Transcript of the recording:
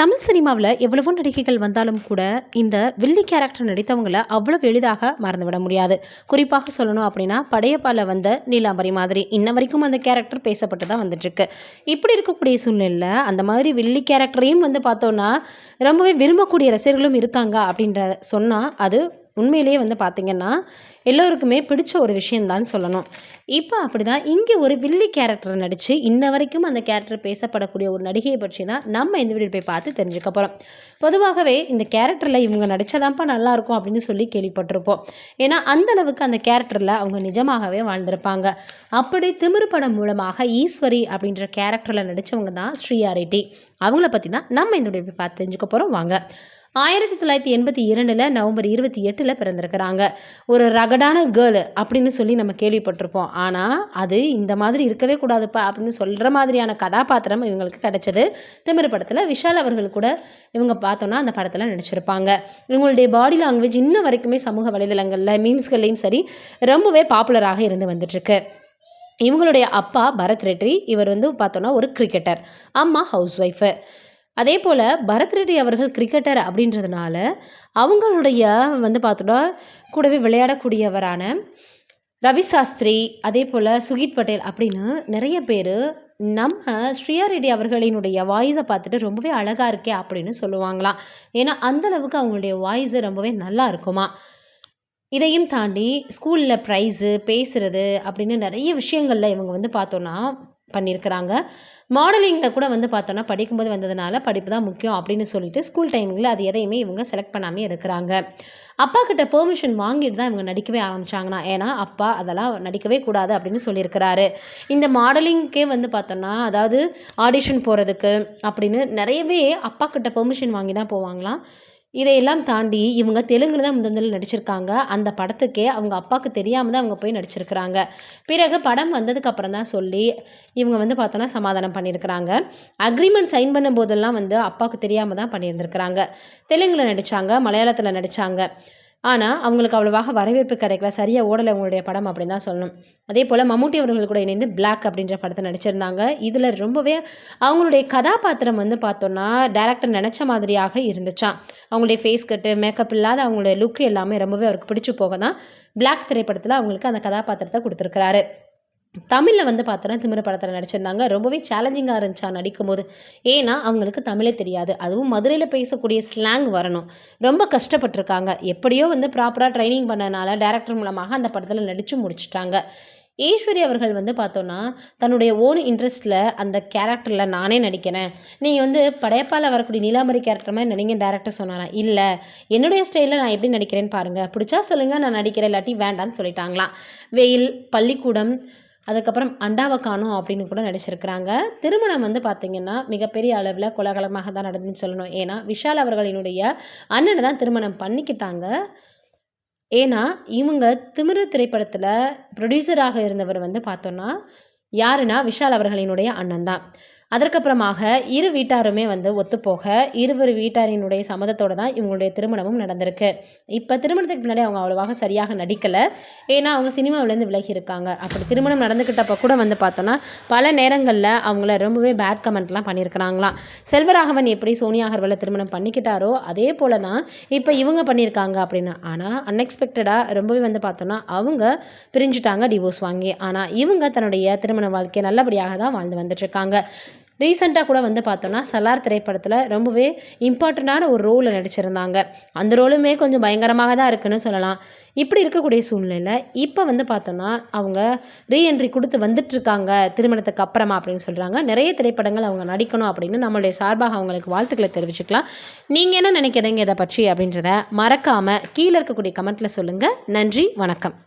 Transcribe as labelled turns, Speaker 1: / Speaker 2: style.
Speaker 1: தமிழ் சினிமாவில் எவ்வளவோ நடிகைகள் வந்தாலும் கூட இந்த வில்லி கேரக்டர் நடித்தவங்கள அவ்வளவு எளிதாக மறந்துவிட முடியாது. குறிப்பாக சொல்லணும் அப்படின்னா படையப்பால வந்த நீலாம்பரி மாதிரி இன்ன வரைக்கும் அந்த கேரக்டர் பேசப்பட்டு தான் வந்துட்டுருக்கு. இப்படி இருக்கக்கூடிய சூழ்நிலையில் அந்த மாதிரி வில்லி கேரக்டரையும் வந்து பார்த்தோன்னா ரொம்பவே விரும்பக்கூடிய ரசிகர்களும் இருக்காங்க அப்படின்ற சொன்னால் அது உண்மையிலேயே வந்து பார்த்திங்கன்னா எல்லோருக்குமே பிடிச்ச ஒரு விஷயம்தான் சொல்லணும். இப்போ அப்படி தான் இங்கே ஒரு வில்லி கேரக்டர் நடித்து இன்ன வரைக்கும் அந்த கேரக்டர் பேசப்படக்கூடிய ஒரு நடிகையை பற்றி தான் நம்ம இந்த வீடியோ போய் பார்த்து தெரிஞ்சுக்க போகிறோம் பொதுவாகவே இந்த கேரக்டரில் இவங்க நடித்தாதான்ப்பா நல்லாயிருக்கும் அப்படின்னு சொல்லி கேள்விப்பட்டிருப்போம். ஏன்னா அந்த அளவுக்கு அந்த கேரக்டரில் அவங்க நிஜமாகவே வாழ்ந்திருப்பாங்க. அப்படி திமிரு படம் மூலமாக ஈஸ்வரி அப்படின்ற கேரக்டரில் நடித்தவங்க தான் ஸ்ரீயா ரெட்டி அவங்கள பற்றி தான் நம்ம இந்த வீடியோ போய் பார்த்து தெரிஞ்சுக்க போகிறோம் வாங்க. ஆயிரத்தி தொள்ளாயிரத்தி எண்பத்தி இரண்டில் நவம்பர் இருபத்தி எட்டில் பிறந்திருக்கிறாங்க. ஒரு ரகடான கேர்ள் அப்படின்னு சொல்லி நம்ம கேள்விப்பட்டிருப்போம். ஆனால் அது இந்த மாதிரி இருக்கவே கூடாதுப்பா அப்படின்னு சொல்கிற மாதிரியான கதாபாத்திரம் இவங்களுக்கு கிடைச்சது. திமிர படத்தில் விஷால் அவர்கள் கூட இவங்க பார்த்தோன்னா அந்த படத்தில் நடிச்சிருப்பாங்க. இவங்களுடைய பாடி லாங்குவேஜ் இன்ன வரைக்குமே சமூக வலைதளங்களில் மீன்ஸ்கள்லையும் சரி ரொம்பவே பாப்புலராக இருந்து வந்துட்டுருக்கு. இவங்களுடைய அப்பா பரத் ரெட்ரி இவர் வந்து பார்த்தோன்னா ஒரு கிரிக்கெட்டர் அம்மா ஹவுஸ் ஒய்ஃபு அதே போல் பரத் ரெட்டி அவர்கள் கிரிக்கெட்டர் அப்படின்றதுனால அவங்களுடைய வந்து பார்த்தோன்னா கூடவே விளையாடக்கூடியவரான ரவி சாஸ்திரி அதே போல் சுகித் பட்டேல் அப்படின்னு நிறைய பேர் நம்ம ஸ்ரீயா ரெட்டி அவர்களினுடைய வாய்ஸை பார்த்துட்டு ரொம்பவே அழகாக இருக்கே அப்படின்னு சொல்லுவாங்களாம். ஏன்னா அந்தளவுக்கு அவங்களுடைய வாய்ஸு ரொம்பவே நல்லா இருக்குமா. இதையும் தாண்டி ஸ்கூலில் ப்ரைஸு பேசுகிறது அப்படின்னு நிறைய விஷயங்களில் இவங்க வந்து பார்த்தோன்னா பண்ணியிருக்கிறாங்க மாடலிங்கில் கூட வந்து பார்த்தோன்னா படிக்கும்போது வந்ததுனால படிப்பு தான் முக்கியம் அப்படின்னு சொல்லிட்டு ஸ்கூல் டைமிங்கில் அது எதையுமே இவங்க செலக்ட் பண்ணாமே இருக்கிறாங்க. அப்பா கிட்ட பெர்மிஷன் வாங்கிட்டு தான் இவங்க நடிக்கவே ஆரம்பிச்சாங்கன்னா ஏன்னா அப்பா அதெல்லாம் நடிக்கவே கூடாது அப்படின்னு சொல்லியிருக்கிறாரு. இந்த மாடலிங்க்கே வந்து பார்த்தோன்னா அதாவது ஆடிஷன் போகிறதுக்கு அப்படின்னு நிறையவே அப்பா கிட்ட பெர்மிஷன் வாங்கி தான் போவாங்களாம். இதையெல்லாம் தாண்டி இவங்க தெலுங்குல தான் முதல் முதல்ல நடிச்சிருக்காங்க. அந்த படத்துக்கே அவங்க அப்பாவுக்கு தெரியாமல் தான் அவங்க போய் நடிச்சிருக்கிறாங்க. பிறகு படம் வந்ததுக்கப்புறம் தான் சொல்லி இவங்க வந்து பார்த்தோன்னா சமாதானம் பண்ணியிருக்கிறாங்க. அக்ரிமெண்ட் சைன் பண்ணும் போதெல்லாம் வந்து அப்பாவுக்கு தெரியாமல் தான் பண்ணியிருந்திருக்கிறாங்க. தெலுங்கில் நடித்தாங்க மலையாளத்தில் நடித்தாங்க ஆனால் அவங்களுக்கு அவ்வளோவாக வரவேற்பு கிடைக்கல. சரியாக ஓடலை அவங்களுடைய படம் அப்படின்னு தான் சொல்லணும். அதே போல் மம்முட்டி அவர்கள் கூட இணைந்து பிளாக் அப்படின்ற படத்தை நடிச்சிருந்தாங்க. இதில் ரொம்பவே அவங்களுடைய கதாபாத்திரம் வந்து பார்த்தோன்னா டேரக்டர் நினச்ச மாதிரியாக இருந்துச்சான் அவங்களுடைய ஃபேஸ் கட்டு மேக்கப் இல்லாத அவங்களுடைய லுக் எல்லாமே ரொம்பவே அவருக்கு பிடிச்சி போக தான் பிளாக் திரைப்படத்தில் அவங்களுக்கு அந்த கதாபாத்திரத்தை கொடுத்துருக்கிறாரு. தமிழில் வந்து பார்த்தோன்னா திமிர படத்தில் நடிச்சிருந்தாங்க. ரொம்பவே சேலஞ்சிங்காக இருந்துச்சா நடிக்கும்போது. ஏன்னா அவங்களுக்கு தமிழே தெரியாது. அதுவும் மதுரையில் பேசக்கூடிய ஸ்லாங் வரணும். ரொம்ப கஷ்டப்பட்டிருக்காங்க. எப்படியோ வந்து ப்ராப்பராக ட்ரைனிங் பண்ணனால டேரக்டர் மூலமாக அந்த படத்தில் நடித்து முடிச்சிட்டாங்க. ஈஸ்வரி அவர்கள் வந்து பார்த்தோன்னா தன்னுடைய ஓன் இன்ட்ரெஸ்ட்டில் அந்த கேரக்டரில் நானே நடிக்கிறேன். நீங்கள் வந்து படையப்பால் வரக்கூடிய நீலாம்பரி கேரக்டர் மாதிரி நடிங்க டேரக்டர் சொன்னாராம் இல்லை. என்னுடைய ஸ்டைலில் நான் எப்படி நடிக்கிறேன்னு பாருங்கள் பிடிச்சா சொல்லுங்கள் நான் நடிக்கிறேன் இல்லாட்டி வேண்டான்னு சொல்லிட்டாங்களாம். வெயில் பள்ளிக்கூடம் அதுக்கப்புறம் அண்டாவை காணும் அப்படின்னு கூட நடிச்சிருக்கிறாங்க திருமணம் வந்து பார்த்திங்கன்னா மிகப்பெரிய அளவில் கோலாகலமாக தான் நடந்துன்னு சொல்லணும். ஏன்னா விஷால் அவர்களினுடைய அண்ணனை தான் திருமணம் பண்ணிக்கிட்டாங்க. ஏன்னா இவங்க திமிரு திரைப்படத்தில் ப்ரொடியூசராக இருந்தவர் வந்து பார்த்தோன்னா யாருன்னா விஷால் அவர்களினுடைய அண்ணன் தான். அதற்கப்புறமாக இரு வீட்டாருமே வந்து ஒத்துப்போக இருவர் வீட்டாரினுடைய சம்மதத்தோடு தான் இவங்களுடைய திருமணமும் நடந்திருக்கு. இப்போ திருமணத்துக்கு முன்னாடி அவங்க அவ்வளோவாக சரியாக நடிக்கலை. ஏன்னா அவங்க சினிமாவிலேருந்து விலகி இருக்காங்க அப்படி திருமணம் நடந்துக்கிட்டப்போ கூட வந்து பார்த்தோன்னா பல நேரங்களில் அவங்கள ரொம்பவே பேட் கமெண்ட்லாம் பண்ணியிருக்கிறாங்களாம். செல்வராகவன் எப்படி சோனியா அகர்வாலை திருமணம் பண்ணிக்கிட்டாரோ அதே போல தான் இப்போ இவங்க பண்ணியிருக்காங்க அப்படின்னு ஆனால் அன்எக்ஸ்பெக்டடாக ரொம்பவே வந்து பார்த்தோன்னா அவங்க பிரிஞ்சுட்டாங்க டிவோர்ஸ் வாங்கி. ஆனால் இவங்க தன்னுடைய திருமண வாழ்க்கையை நல்லபடியாக தான் வாழ்ந்து வந்துட்டுருக்காங்க ரீசெண்டாக கூட வந்து பார்த்தோன்னா சலார் திரைப்படத்தில் ரொம்பவே இம்பார்ட்டண்ட்டான ஒரு ரோலில் நடிச்சிருந்தாங்க. அந்த ரோலுமே கொஞ்சம் பயங்கரமாக தான் இருக்குன்னு சொல்லலாம். இப்படி இருக்கக்கூடிய சூழ்நிலையில் இப்போ வந்து பார்த்தோன்னா அவங்க ரீஎன்ட்ரி கொடுத்து வந்துட்டுருக்காங்க திருமணத்துக்கு அப்புறமா அப்படின்னு சொல்கிறாங்க நிறைய திரைப்படங்கள் அவங்க நடிக்கணும் அப்படின்னு நம்மளுடைய சார்பாக அவங்களுக்கு வாழ்த்துக்களை தெரிவிச்சுக்கலாம். நீங்கள் என்ன நினைக்கிறீங்க இதை பற்றி அப்படின்றத மறக்காமல் கீழே இருக்கக்கூடிய கமெண்ட்டில் சொல்லுங்கள் நன்றி வணக்கம்.